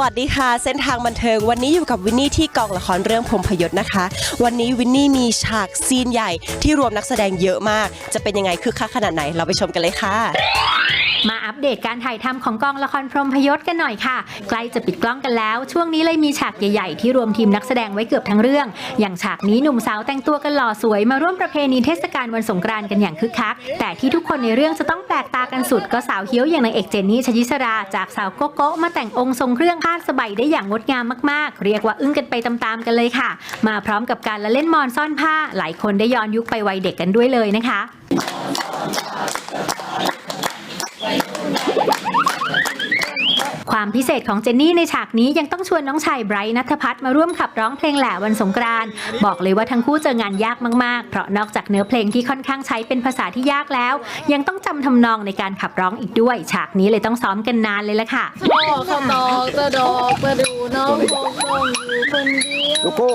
วัสดีค่ะ เส้นทางบันเทิง วันนี้อยู่กับวินนี่ที่กองละครเรื่องพรมพยศนะคะ วันนี้วินนี่มีฉากซีนใหญ่ที่รวมนักแสดงเยอะมาก จะเป็นยังไงคึกคักขนาดไหนเราไปชมกันเลยค่ะ มาอัปเดตการถ่ายทำของกองละครพรหมพยศกันหน่อยค่ะ ใกล้จะปิดกล้องกันแล้ว ช่วงนี้เลยมีฉากใหญ่ๆ ที่รวมทีมนักแสดงไว้เกือบทั้งเรื่อง อย่างฉากนี้หนุ่มสาวแต่งตัวกันหล่อสวยมาร่วมประเพณีเทศกาลวันสงกรานต์กันอย่างคึกคัก แต่ที่ทุกคนในเรื่องจะต้องแปลกตากันสุด ก็สาวเฮี้ยวอย่างนางเอกเจนนี่ชยิสรา จากสาวโกโก้มาแต่งองค์ทรงเครื่องคาดสบายได้อย่างงดงามมากๆ เรียกว่าอึ้งกันไปตามๆกันเลยค่ะ มาพร้อมกับการละเล่นมอนซ่อนผ้า หลายคนได้ย้อนยุคไปวัยเด็กกันด้วยเลยนะคะ Bye. ความพิเศษของเจนนี่ในฉากนี้ยังต้องชวนน้องชายไบรท์นัทพัฒน์มาร่วมขับร้องเพลงแหล่วันสงกรานต์บอกเลยว่าทั้งคู่เจองานยากมากๆ เพราะนอกจากเนื้อเพลงที่ค่อนข้างใช้เป็นภาษาที่ยากแล้ว ยังต้องจำทำนองในการขับร้องอีกด้วย ฉากนี้เลยต้องซ้อมกันนานเลยละค่ะพ่อเขาตอกตะดอกประดูน้องคงต้องอยู่คนเดียวโลโก้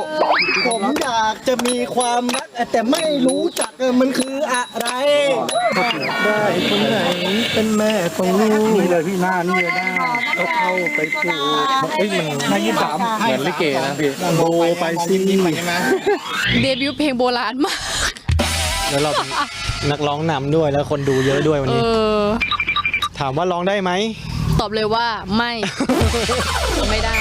ผมอยากจะมีความรักแต่ไม่รู้จักมันคืออะไรได้คนไหนเป็นแม่ของลูกนี่เลยพี่หน้านี่เลยหน้าเขาเข้าไปปลูกเฮ้ยมันหน้ายี่สามเหมือนลิเกนะพี่โบไปซิเดบิวต์เพลงโบราณมาก แล้วเราเป็นนักร้องนำด้วยแล้วคนดูเยอะด้วยวันเอนี้ อ ถามว่าร้องได้ไหม ตอบเลยว่าไม่ ไม่ได้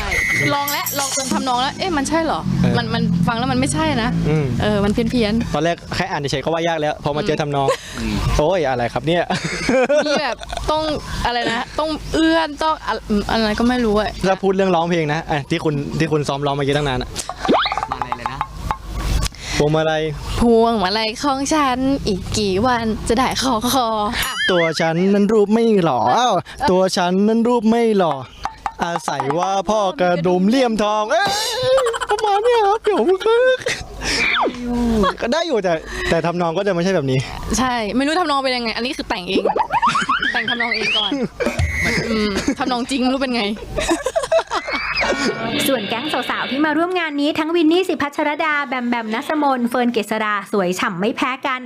ลองแล้วลองจนทำนองแล้ว เอ๊ะมันใช่เหรอ เออมันมันฟังแล้วมันไม่ใช่นะ อืม เออ มันเพี้ยนเพี้ยนตอนแรกแค่อ่านเฉยๆก็ว่ายากแล้ว พอมาเจอทำนอง โอ้ยอะไรครับเนี่ย ๆมีแบบต้องอะไรนะ ต้องเอื้อนต้องอะอะไรก็ไม่รู้อะถ้าพูดเรื่องร้องเพลงนะอะที่คุณที่คุณซ้อมร้องเมื่อกี้ตั้งนานอะพวงมาลัยพวงมาลัยของฉันอีกกี่วันจะได้คอคออะตัวฉันนั้นรูปไม่หล่ออ้าวตัวฉันนั้นรูปไม่หล่อ อาศัยว่าพ่อกระดุมเลี่ยมทอง เอ้ยประมาณเนี้ยครับผมก็ได้อยู่แต่แต่ทำนองก็จะไม่ใช่แบบนี้ ใช่ ไม่รู้ทำนองเป็นยังไง อันนี้คือแต่งเอง แต่งทำนองเองก่อนอืมทำนองจริงไม่รู้เป็นไง ส่วนแก๊งสาวๆที่มาร่วมงานนี้ทั้งวินนี่สิพัชรดา แบมแบมนัสมนเฟิร์นเกษรา สวยฉ่ำไม่แพ้กัน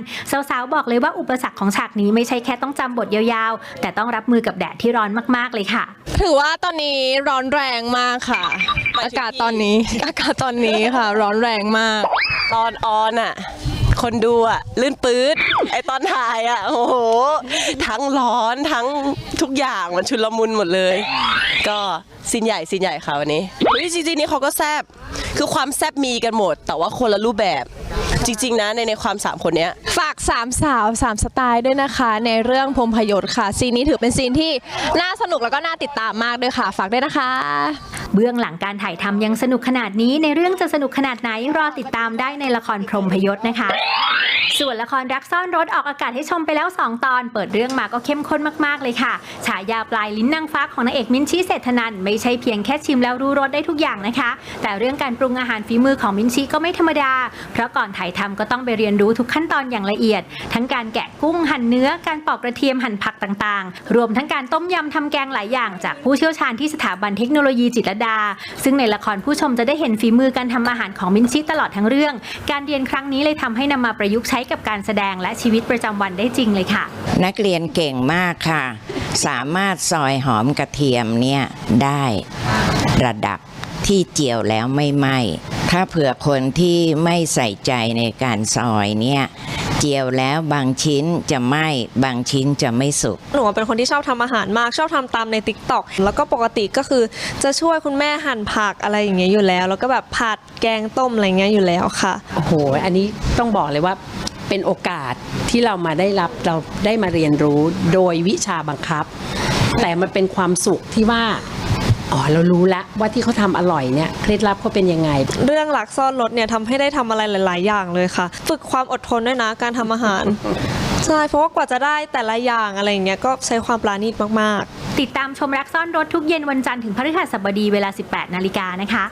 สาวๆ บอกเลยว่าอุปสรรคของฉากนี้ไม่ใช่แค่ต้องจำบทยาวๆ แต่ต้องรับมือกับแดดที่ร้อนมากๆเลยค่ะ ถือว่าตอนนี้ร้อนแรงมากค่ะ อากาศตอนนี้ อากาศตอนนี้ค่ะ ร้อนแรงมาก ตอนออนอะคนดูอะลื่นปื๊ดไอตอนถ่ายอะโอ้โห ทั้งร้อนทั้งทุกอย่างมันชุลมุนหมดเลยก็ซีนใหญ่ซีนใหญ่ค่ะวันนี้เฮ้ยจริงๆนี่เขาก็แซบคือความแซบมีกันหมด แต่ว่าคนละรูปแบบ จริง ๆ นะในในความสามคนเนี้ย ฝากสามสาวสามสไตล์ด้วยนะคะ ในเรื่องพรหมพยศค่ะ ซีนนี้ถือเป็นซีนที่น่าสนุกแล้วก็น่าติดตามมากด้วยค่ะ ฝากด้วยนะคะ เบื้องหลังการถ่ายทำยังสนุกขนาดนี้ในเรื่องจะสนุกขนาดไหนรอติดตามได้ในละครพรหมพยศนะคะ ส่วนละครรักซ่อนรถออกอากาศให้ชมไปแล้ว 2 ตอน เปิดเรื่องมาก็เข้มข้นมากๆเลยค่ะ ฉายาปลายลิ้นนางฟ้าของนางเอกมินชีเศรษฐนันไม่ใช่เพียงแค่ชิมแล้วรู้รสได้ทุกอย่างนะคะ แต่เรื่องการปรุงอาหารฝีมือของมินชีก็ไม่ธรรมดา เพราะก่อนถ่ายทำก็ต้องไปเรียนรู้ทุกขั้นตอนอย่างละเอียด ทั้งการแกะกุ้งหั่นเนื้อการปอกกระเทียมหั่นผักต่างๆ รวมทั้งการต้มยำทำแกงหลายอย่าง จากผู้เชี่ยวชาญที่สถาบันเทคโนโลยีจิตรดา ซึ่งในละครผู้ชมจะได้เห็นฝีมือการทำอาหารของมินชิตลอดทั้งเรื่อง การเรียนครั้งนี้เลยทำให้นำมาประยุกต์ใช้กับการแสดงและชีวิตประจำวันได้จริงเลยค่ะ นักเรียนเก่งมากค่ะ สามารถซอยหอมกระเทียมเนี่ยได้ระดับที่เจียวแล้วไม่ไหม้ถ้าเผื่อคนที่ไม่ใส่ใจในการซอยเนี่ยเจียวแล้วบางชิ้นจะไหม้บางชิ้นจะไม่สุกหนูเป็นคนที่ชอบทำอาหารมากชอบทำตามใน t ิ k t o k แล้วก็ปกติก็คือจะช่วยคุณแม่หั่นผักอะไรอย่างเงี้ยอยู่แล้ว แล้วก็แบบผัดแกงต้มอะไรเงี้ยอยู่แล้วค่ะโอ้โหอันนี้ต้องบอกเลยว่า เป็นโอกาสที่เรามาได้รับเราได้มาเรียนรู้โดยวิชาบังคับ แต่มันเป็นความสุขที่ว่าอ๋อเรารู้แล้วว่าที่เขาทำอร่อยเนี่ยเคล็ดลับเขาเป็นยังไง เรื่องหลักซ่อนรถเนี่ยทำให้ได้ทำอะไรหลาย ๆ อย่างเลยค่ะ ฝึกความอดทนด้วยนะการทำอาหารใช่เพราะว่ากว่าจะได้แต่ละอย่างอะไรอย่างเงี้ยก็ใช้ความปราณีตมาก ๆ ติดตามชมรักซ่อนรถทุกเย็นวันจันทร์ถึงพฤหัสบดีเวลา 18 นาฬิกานะคะ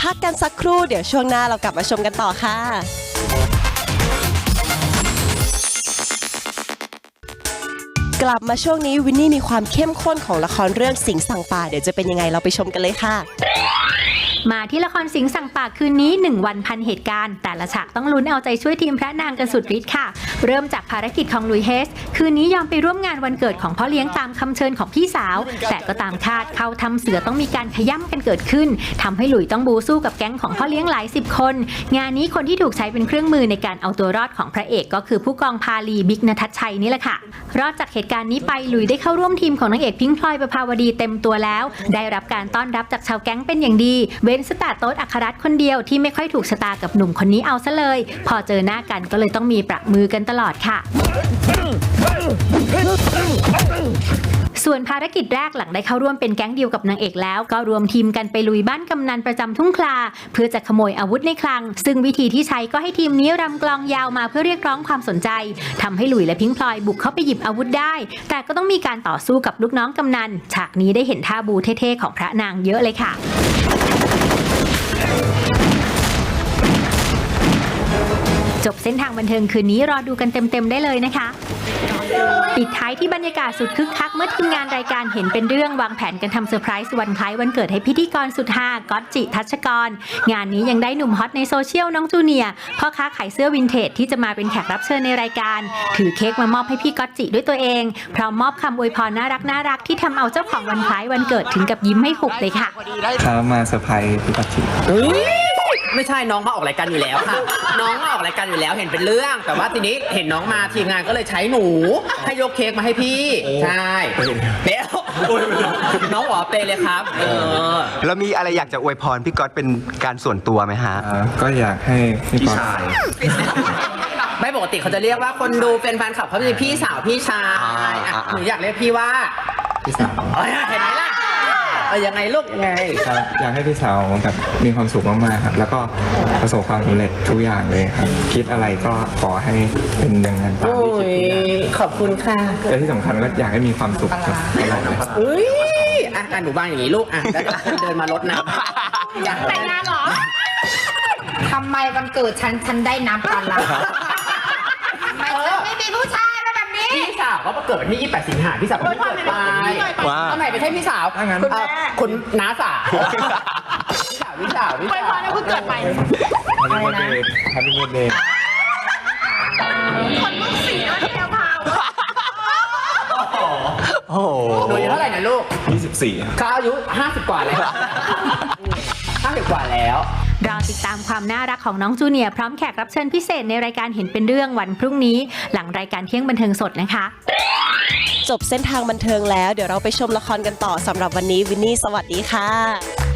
พักกันสักครู่เดี๋ยวช่วงหน้าเรากลับมาชมกันต่อค่ะ กลับมาช่วงนี้วินนี่มีความเข้มข้นของละครเรื่องสิงสังป่าเดี๋ยวจะเป็นยังไงเราไปชมกันเลยค่ะ มาที่ละครสิงห์สั่งปากคืนนี้ 1 วันพันเหตุการณ์ แต่ละฉากต้องลุ้นเอาใจช่วยทีมพระนางกันสุดฤทธิ์ค่ะ เริ่มจากภารกิจของลุยเฮส คืนนี้ยอมไปร่วมงานวันเกิดของพ่อเลี้ยงตามคำเชิญของพี่สาว แต่ก็ตามคาดเข้าทำเสือต้องมีการขย่ำกันเกิดขึ้นทำให้หลุยต้องบูสู้กับแก๊งของพ่อเลี้ยงหลายสิบคน งานนี้คนที่ถูกใช้เป็นเครื่องมือในการเอาตัวรอดของพระเอกก็คือผู้กองพาลีบิ๊กนทัชชัยนี่แหละค่ะ รอดจากเหตุการณ์นี้ไปหลุยได้เข้าร่วมทีมของนางเอกพิงพลอยประภาวดีเต็มตัวแล้ว ได้รับการต้อนรับจากชาวแก๊งเป็นอย่างดีเว้นสตาร์โต๊ดอัครรัตคนเดียวที่ไม่ค่อยถูกชะตากับหนุ่มคนนี้เอาซะเลย พอเจอหน้ากันก็เลยต้องมีประมือกันตลอดค่ะส่วนภารกิจแรกหลังได้เข้าร่วมเป็นแก๊งเดียวกับนางเอกแล้ว ก็รวมทีมกันไปลุยบ้านกำนันประจำทุ่งคลา เพื่อจะขโมยอาวุธในคลัง ซึ่งวิธีที่ใช้ก็ให้ทีมนี้รำกลองยาวมาเพื่อเรียกร้องความสนใจทำให้หลุยและพิงพลอยบุกเข้าไปหยิบอาวุธได้ แต่ก็ต้องมีการต่อสู้กับลูกน้องกำนัน ฉากนี้ได้เห็นท่าบูเท่ๆของพระนางเยอะเลยค่ะ จ บเส้นทางบันเทิงคืนนี้รอดูกันเต็มๆได้เลยนะคะ ปิดท้ายที่บรรยากาศสุดคึกคักเมื่อทีมงานรายการเห็นเป็นเรื่องวางแผนกันทำเซอร์ไพรส์วันคล้ายวันเกิดให้พิธีกรสุดฮาก๊อตจิทัชกร งานนี้ยังได้หนุ่มฮอตในโซเชียลน้องจูเนียร์พ่อค้าขายเสื้อวินเทจที่จะมาเป็นแขกรับเชิญในรายการ ถือเค้กมามอบให้พี่ก๊อตจิด้วยตัวเองพร้อมมอบคำอวยพรน่ารักน่ารักๆที่ทำเอาเจ้าของวันคล้ายวันเกิดถึงกับยิ้มให้หุบเลยค่ะครับมาเซอร์ไพรส์พี่ปัจจิ ไม่ใช่น้องมาออกรายการอยู่แล้วค่ะ น้องมาออกรายการอยู่แล้วเห็นเป็นเรื่อง แต่ว่าทีนี้เห็นน้องมาทีมงานก็เลยใช้หนู ให้ยกเค้กมาให้พี่ใช่เดี๋ยวน้องหวอเปย์เลยครับ เออ แล้วมีอะไรอยากจะอวยพรพี่ก๊อตเป็นการส่วนตัวไหมฮะ อ่าก็อยากให้พี่ป๊อปไม่ปกติเขาจะเรียกว่าคนดูเป็นแฟนคลับเขาจะพี่สาวพี่ชายอะอ่าอ่าหนูอยากเรียกพี่ว่าพี่สาวเอ้ยเห็นไหมล่ะ เออยังไงลูกยังไง ครับอยากให้พี่สาวแบบมีความสุขมากๆครับ แล้วก็ประสบความสำเร็จทุกอย่างเลยครับ คิดอะไรก็ขอให้เป็นอย่างนั้นตามโอ้ที่คิดยทุกอย่างขอบคุณค่ะและที่สำคัญก็อยากให้มีความสุขครับตลอดเลยเอ้ยอะอะหนูบ้างอย่างนี้ลูกอะแล้วเดี๋ยวคนเดินมารดน้ำอยากแต่งงานเหรอ ทำไมวันเกิดฉันฉันได้น้ำปลาร้าทำไมฉันไม่มีผู้ชายมาแบบนี้ พี่สาวเขาประเกิดวันที่ 28 สิงหาพี่สาวเพิ่งเกิดไปว้าวทำไมไม่ใช่พี่สาวถ้างั้นคุณแม่คุณน้าสาวพี่สาวพี่สาวพี่สาวเพิ่งเกิดไปแฮปปี้เบิร์ดเดย์แฮปปี้เบิร์ดเดย์โอ้โหหนูอายุเท่าไหร่นะลูก 24ครับเขาอายุ 50 กว่าแล้ว 50 กว่าแล้ว รอติดตามความน่ารักของน้องจูเนียร์พร้อมแขกรับเชิญพิเศษในรายการเห็นเป็นเรื่องวันพรุ่งนี้ หลังรายการเที่ยงบันเทิงสดนะคะ จบเส้นทางบันเทิงแล้ว เดี๋ยวเราไปชมละครกันต่อสำหรับวันนี้วินนี่สวัสดีค่ะ